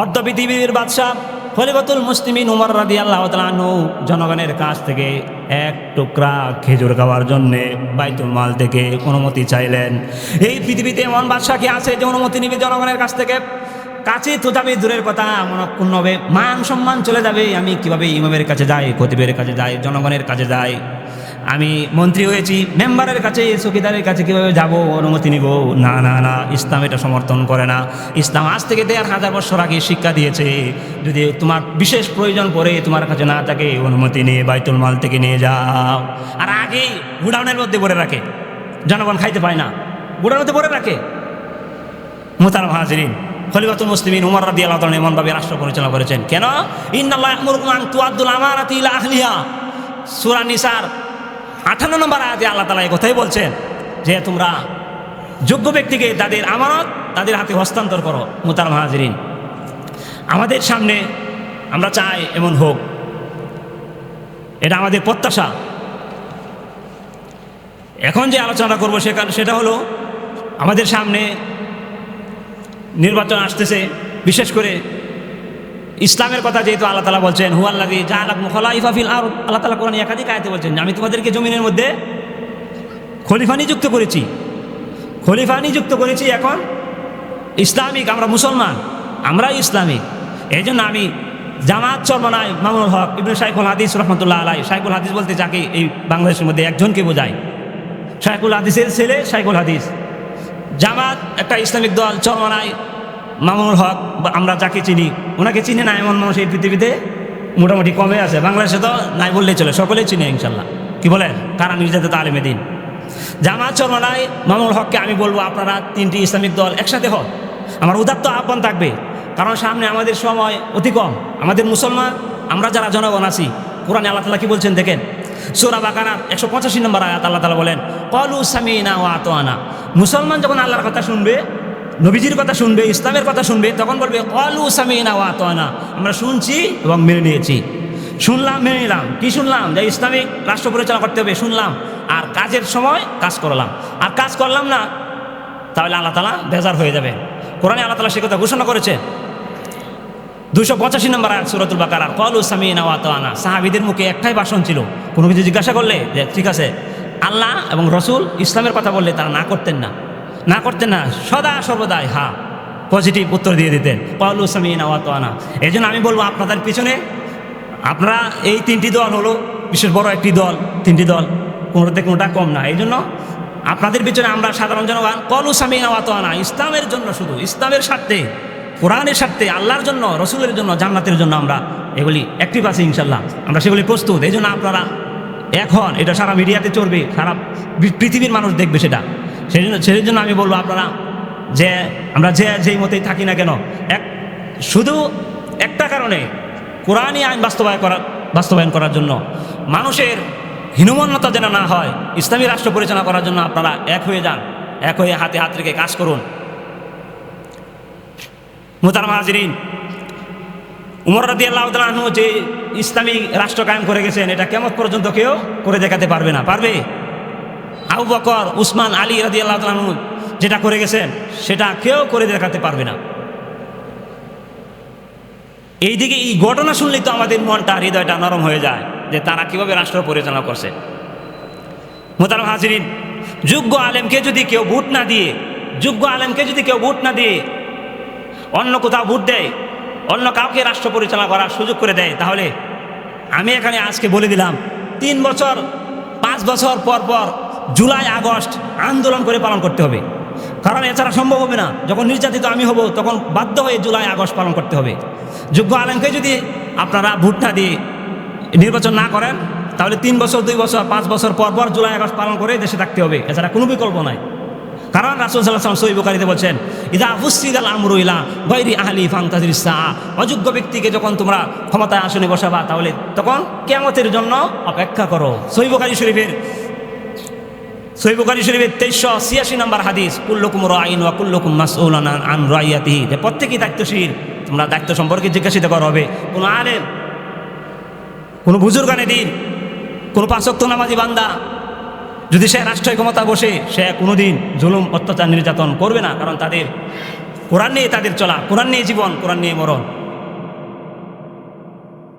অর্ধ পৃথিবীর বাদশাহ খলিফাতুল মুসলিমিন উমর রাদি আল্লাহ তালু জনগণের কাছ থেকে এক টুকরা খেজুর খাওয়ার জন্যে বাইতুল মাল থেকে অনুমতি চাইলেন। এই পৃথিবীতে এমন বাদশাহ কি আছে যে অনুমতি নিবে জনগণের কাছ থেকে? কাছে তো যাবে, দূরের কথা মনক্ষুণ্ণ হবে, মান সম্মান চলে যাবে, আমি কীভাবে ইমামের কাছে যাই, খতিবের কাছে যাই, জনগণের কাছে যাই? আমি মন্ত্রী হয়েছি, মেম্বারের কাছে চকিদারের কাছে কীভাবে যাব? অনুমতি নিব। না না না, ইসলাম এটা সমর্থন করে না। ইসলাম আজ থেকে দেড় হাজার বছর আগে শিক্ষা দিয়েছে, যদি তোমার বিশেষ প্রয়োজন পড়ে, তোমার কাছে না থাকে, অনুমতি নিয়ে বাইতুল মাল থেকে নিয়ে যাও। আর আগেই গুডাউনের মধ্যে ভরে রাখে। জনগণ খাইতে পায় না। গুডাউনের মধ্যে ভরে রাখে। মোতার হাজরিন, খলিফাতুল মুসলিমিন উমর রাদি আল্লাহ এমনভাবে রাষ্ট্র পরিচালনা করেছেন। কেন? ইন্নাল্লাহ ইয়ামুরুকুম আন তুআদ্দুল আমানাতি ইলা আহলিহা। সূরা নিসার আঠান্ন নম্বর আয়াতে আল্লাহ তালা এই কথাই বলছেন যে তোমরা যোগ্য ব্যক্তিকে তাদের আমানত, তাদের হাতে হস্তান্তর করো মুতার মাহাজরিন আমাদের সামনে আমরা চাই এমন হোক। এটা আমাদের প্রত্যাশা। এখন যে আলোচনা করব সেখানে সেটা হলো আমাদের সামনে নির্বাচন আসতেছে, বিশেষ করে ইসলামের কথা যেহেতু আল্লাহ তালা বলছেন হুয়াল্লাদি জাহালাক মুখলা ইফাফিল আর আল্লাহ তালা কোরআন একাধিক আয়তে বলছেন, আমি তোমাদেরকে জমিনের মধ্যে খলিফা নিযুক্ত করেছি। খলিফা নিযুক্ত করেছি এখন ইসলামিক, আমরা মুসলমান আমরা ইসলামিক। এই জন্য আমি জামাত চর্মনায় মামুনুল হক ইবনে শাইখুল হাদিস রহমতুল্লাহ আলাই শাইখুল হাদিস বলতে যাকে এই বাংলাদেশের মধ্যে একজনকে বোঝায়। শাইখুল হাদিসের ছেলে শাইখুল হাদিস। জামাত একটা ইসলামিক দল চরমনায় মামুনুল হক আমরা যাকে চিনি, ওনাকে চিনি না এমন মানুষ এই পৃথিবীতে মোটামুটি কমে আছে। বাংলাদেশে তো নাই বললেই চলে, সকলেই চিনি ইনশাল্লাহ। কি বলেন? কারা নির্যাতিত আলেমে দিন? জামাত চরমনায় মামুনুল হককে আমি বলব আপনারা তিনটি ইসলামিক দল একসাথে হন। আমার উদাত্ত আহ্বান থাকবে, কারণ সামনে আমাদের সময় অতি কম, আমাদের মুসলমান, আমরা যারা জনগণ আছি, কোরআনে আল্লাহ তালা কি বলছেন দেখেন? সোরা বাকানা একশো পঁচাশি নম্বর আয়াত আল্লাহ তালা বলেন কলু সামিনা ও আতোয়ানা মুসলমান যখন আল্লাহর কথা শুনবে নবীজির কথা শুনবে, ইসলামের কথা শুনবে, তখন বলবে, কলু সামিনা ও আতোয়ানা আমরা শুনছি এবং মেনে নিয়েছি। শুনলাম, মেনে নিলাম। কি শুনলাম? যে ইসলামিক রাষ্ট্র পরিচালনা করতে হবে, শুনলাম। আর কাজের সময় কাজ করলাম। আর কাজ করলাম না, তাহলে আল্লাহ তালা বেজার হয়ে যাবে। কোরআনে আল্লাহ তালা সে কথা ঘোষণা করেছে। দুশো পঁচাশি নম্বর আয়াত, সুরতুল বাকার, কলু সামিন আওয়াতানা সাহাবিদের মুখে একটাই ভাষণ ছিল। কোনো কিছু জিজ্ঞাসা করলে যে, ঠিক আছে। আল্লাহ এবং রসুল ইসলামের কথা বললে তারা না করতেন না। না করতেন না, সদা সর্বদাই, হা। পজিটিভ উত্তর দিয়ে দিতেন। কলু সামিন আওয়াতানা এই জন্য আমি বলব আপনাদের পিছনে, আপনারা এই তিনটি দল হলো বিশেষ বড় একটি দল, তিনটি দল, কোনোটাতে কোনোটা কম না। এই জন্য আপনাদের পিছনে আমরা সাধারণ জনগণ, কলু সামিন আওয়াতানা ইসলামের জন্য শুধু, ইসলামের স্বার্থে, কোরআনের স্বার্থে, আল্লাহর জন্য, রসুলের জন্য, জান্নাতের জন্য আমরা এগুলি অ্যাক্টিভ আছি ইনশাল্লাহ আমরা সেগুলি প্রস্তুত। এই জন্য আপনারা এখন, এটা সারা মিডিয়াতে চলবে, সারা পৃথিবীর মানুষ দেখবে সেটা। সেই জন্য সেই জন্য আমি বলব আপনারা যে, আমরা যে, যেই মতেই থাকি না কেন, এক শুধু একটা কারণে কোরআনই আইন বাস্তবায়ন করার বাস্তবায়ন করার জন্য, মানুষের হীনমন্যতা যেন না হয়, ইসলামী রাষ্ট্র পরিচালনা করার জন্য আপনারা এক হয়ে যান, এক হয়ে হাতে হাত রেখে কাজ করুন। মুতার মাহাজিরিন উমর রাদি আল্লাহ যে ইসলামী রাষ্ট্র কায়েম করে গেছেন, এটা কেমন পর্যন্ত কেউ করে দেখাতে পারবে না, পারবে? আবু বকর, উসমান, আলী রাদি আল্লাহ যেটা করে গেছেন সেটা কেউ করে দেখাতে পারবে না। এইদিকে এই ঘটনা শুনলেই তো আমাদের মনটা, হৃদয়টা নরম হয়ে যায় যে তারা কীভাবে রাষ্ট্র পরিচালনা করছে। মোতারাম হাজিরিন, যোগ্য আলেমকে যদি কেউ ভোট না দিয়ে, যোগ্য আলেমকে যদি কেউ ভোট না দিয়ে অন্য কোথাও ভোট দেয়, অন্য কাউকে রাষ্ট্র পরিচালনা করার সুযোগ করে দেয়, তাহলে আমি এখানে আজকে বলে দিলাম, তিন বছর, পাঁচ বছর পর পর জুলাই, আগস্ট আন্দোলন করে পালন করতে হবে। কারণ এছাড়া সম্ভব হবে না। যখন নির্যাতিত আমি হব, তখন বাধ্য হয়ে জুলাই, আগস্ট পালন করতে হবে। যোগ্য আলেমকে যদি আপনারা ভোট না দিয়ে নির্বাচন না করেন, তাহলে তিন বছর, দুই বছর, পাঁচ বছর পর পর জুলাই, আগস্ট পালন করে দেশে থাকতে হবে। এছাড়া কোনো বিকল্প নাই। কারণ রাসুল সাল্লাহ সই বুকারিতে বলছেন, ইদা হুসিদ আল আমরু ইলা গৈরি আহলি ফাংতাজির সাহা অযোগ্য ব্যক্তিকে যখন তোমরা ক্ষমতায় আসনে বসাবা, তাহলে তখন কেমতের জন্য অপেক্ষা করো। সই বুকারি শরীফের সই বুকারি শরীফের তেইশশো ছিয়াশি নম্বর হাদিস, কুল্লুকুম রাইন ওয়া কুল্লুকুম মাসউলান আন- যে প্রত্যেকেই দায়িত্বশীল, তোমরা দায়িত্ব সম্পর্কে জিজ্ঞাসিত করা হবে। কোনো আলেম, কোনো বুজুর্গানে দিন, কোনো পাঁচক্ত নামাজি বান্দা, যদি সে রাষ্ট্রীয় ক্ষমতা বসে, সে কোনোদিন জুলুম, অত্যাচার, নির্যাতন করবে না, কারণ তাদের, কোরআন নিয়ে তাদের চলা, কোরআন নিয়ে জীবন, কোরআন নিয়ে মরণ।